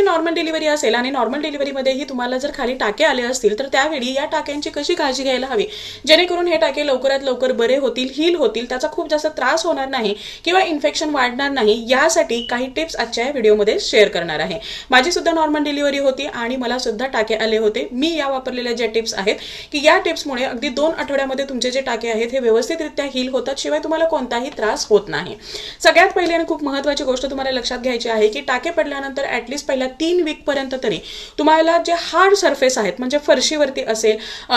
तुमची normal delivery असेल आणि नॉर्मल डिलिव्हरीमध्येही तुम्हाला जर खाली टाके आले असतील तर त्यावेळी या टाक्यांची कशी काळजी घ्यायला हवी? जेणेकरून हे टाके लवकरात लवकर बरे होतील हील होतील त्याचा खूप जास्त त्रास होणार नाही किंवा इन्फेक्शन वाढणार नाही यासाठी काही टिप्स आजच्या या व्हिडिओमध्ये शेअर करणार आहे. माझी सुद्धा नॉर्मल डिलिव्हरी होती आणि मला सुद्धा टाके आले होते. मी या वापरलेल्या ज्या टिप्स आहेत की या टिप्समुळे अगदी दोन आठवड्यामध्ये तुमचे जे टाके आहेत हे व्यवस्थितरित्या हील होतात शिवाय तुम्हाला कोणताही त्रास होत नाही. सगळ्यात पहिली आणि खूप महत्त्वाची गोष्ट तुम्हाला लक्षात घ्यायची आहे की टाके पडल्यानंतर ॲटलिस्ट पहिल्या तीन वीकपर्यंत तरी तुम्हाला जे हार्ड सरफेस आहेत म्हणजे फरशीवरती असेल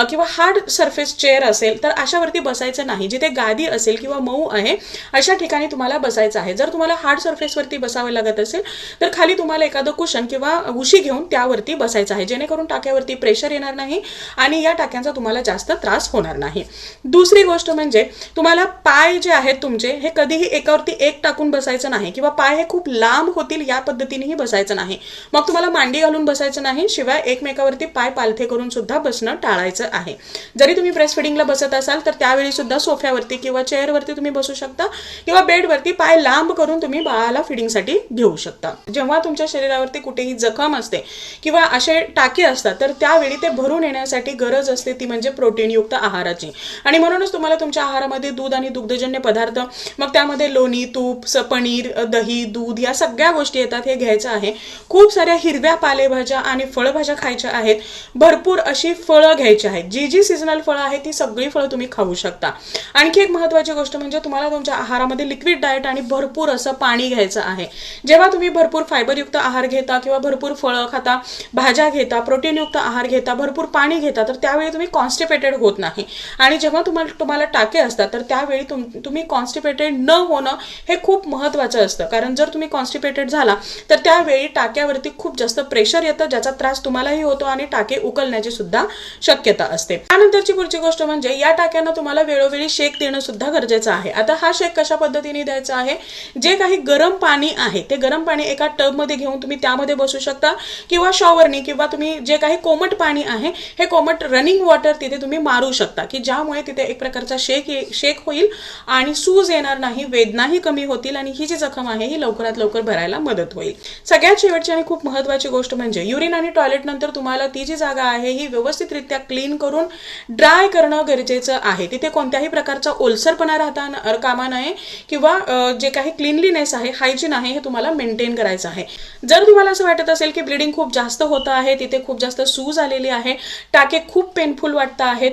किंवा हार्ड सरफेस चेअर असेल तर अशावरती बसायचं नाही. जिथे गादी असेल किंवा मऊ आहे अशा ठिकाणी तुम्हाला बसायचं आहे. जर तुम्हाला हार्ड सरफेसवरती बसावं लागत असेल तर खाली तुम्हाला एखादं कुशन किंवा उशी घेऊन त्यावरती बसायचं आहे. जेणेकरून टाक्यावरती प्रेशर येणार नाही आणि या टाक्यांचा तुम्हाला जास्त त्रास होणार नाही. दुसरी गोष्ट म्हणजे तुम्हाला पाय जे आहेत तुमचे हे कधीही एकावरती एक टाकून बसायचं नाही किंवा पाय हे खूप लांब होतील या पद्धतीनेही बसायचं नाही. मग तुम्हाला मांडी घालून बसायचं नाही शिवाय एकमेकावरती पाय पालथे करून सुद्धा बसणं टाळायचं आहे. जरी तुम्ही ब्रेस्ट फिडिंगला बसत असाल तर त्यावेळी सुद्धा सोफ्यावरती किंवा चेअरवरती तुम्ही बसू शकता किंवा बेडवरती पाय लांब करून तुम्ही बाळाला फिडिंगसाठी घेऊ शकता. जेव्हा तुमच्या शरीरावरती कुठेही जखम असते किंवा असे टाके असतात तर त्यावेळी ते भरून येण्यासाठी गरज असते ती म्हणजे प्रोटीनयुक्त आहाराची. आणि म्हणूनच तुम्हाला तुमच्या आहारामध्ये दूध आणि दुग्धजन्य पदार्थ मग त्यामध्ये लोणी तूप स पनीर दही दूध या सगळ्या गोष्टी येतात हे घ्यायचं आहे. खूप साऱ्या हिरव्या पालेभाज्या आणि फळभाज्या खायच्या आहेत. भरपूर अशी फळं घ्यायची आहेत. जी जी सीझनल फळं आहेत ती सगळी फळं तुम्ही खाऊ शकता. आणखी एक महत्त्वाची गोष्ट म्हणजे तुम्हाला तुमच्या आहारामध्ये लिक्विड डाएट आणि भरपूर असं पाणी घ्यायचं आहे. जेव्हा तुम्ही भरपूर फायबरयुक्त आहार घेता किंवा भरपूर फळं खाता भाज्या घेता प्रोटीनयुक्त आहार घेता भरपूर पाणी घेता तर त्यावेळी तुम्ही कॉन्स्टिपेटेड होत नाही. आणि जेव्हा तुम्हाला तुम्हाला टाके असतात तर त्यावेळी तुम तुम्ही कॉन्स्टिपेटेड न होणं हे खूप महत्त्वाचं असतं. कारण जर तुम्ही कॉन्स्टिपेटेड झाला तर त्यावेळी टाक्यावर टाक्यावरती खूप जास्त प्रेशर येतं ज्याचा त्रास तुम्हालाही होतो आणि टाके उकलण्याची सुद्धा शक्यता असते. त्यानंतरची पुढची गोष्ट म्हणजे या टाक्यांना तुम्हाला वेळोवेळी शेक देणं सुद्धा गरजेचं आहे. आता हा शेक कशा पद्धतीने द्यायचा आहे? जे काही गरम पाणी आहे ते गरम पाणी एका टबमध्ये घेऊन तुम्ही त्यामध्ये बसू शकता किंवा शॉवरनी किंवा तुम्ही जे काही कोमट पाणी आहे हे कोमट रनिंग वॉटर तिथे तुम्ही मारू शकता की ज्यामुळे तिथे एक प्रकारचा शेक शेक होईल आणि सूज येणार नाही वेदनाही कमी होतील आणि ही जी जखम आहे ही लवकरात लवकर भरायला मदत होईल. सगळ्यात शेवटची आणि खूप महत्त्वाची गोष्ट म्हणजे युरिन आणि टॉयलेट नंतर तुम्हाला ती जी जागा आहे ही व्यवस्थितरित्या क्लीन करून ड्राय करणं गरजेचं आहे. तिथे कोणत्याही प्रकारचा ओलसरपणा राहता कामा नये किंवा जे काही क्लिनलीनेस आहे हायजीन आहे हे तुम्हाला मेंटेन करायचं आहे. जर तुम्हाला असं वाटत असेल की ब्लिडिंग खूप जास्त होतं आहे तिथे खूप जास्त सूज आलेली आहे टाके खूप पेनफुल वाटत आहेत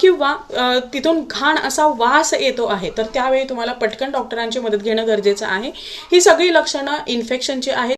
किंवा तिथून घाण असा वास येतो आहे तर त्यावेळी तुम्हाला पटकन डॉक्टरांची मदत घेणं गरजेचं आहे. ही सगळी लक्षणं इन्फेक्शनची आहेत.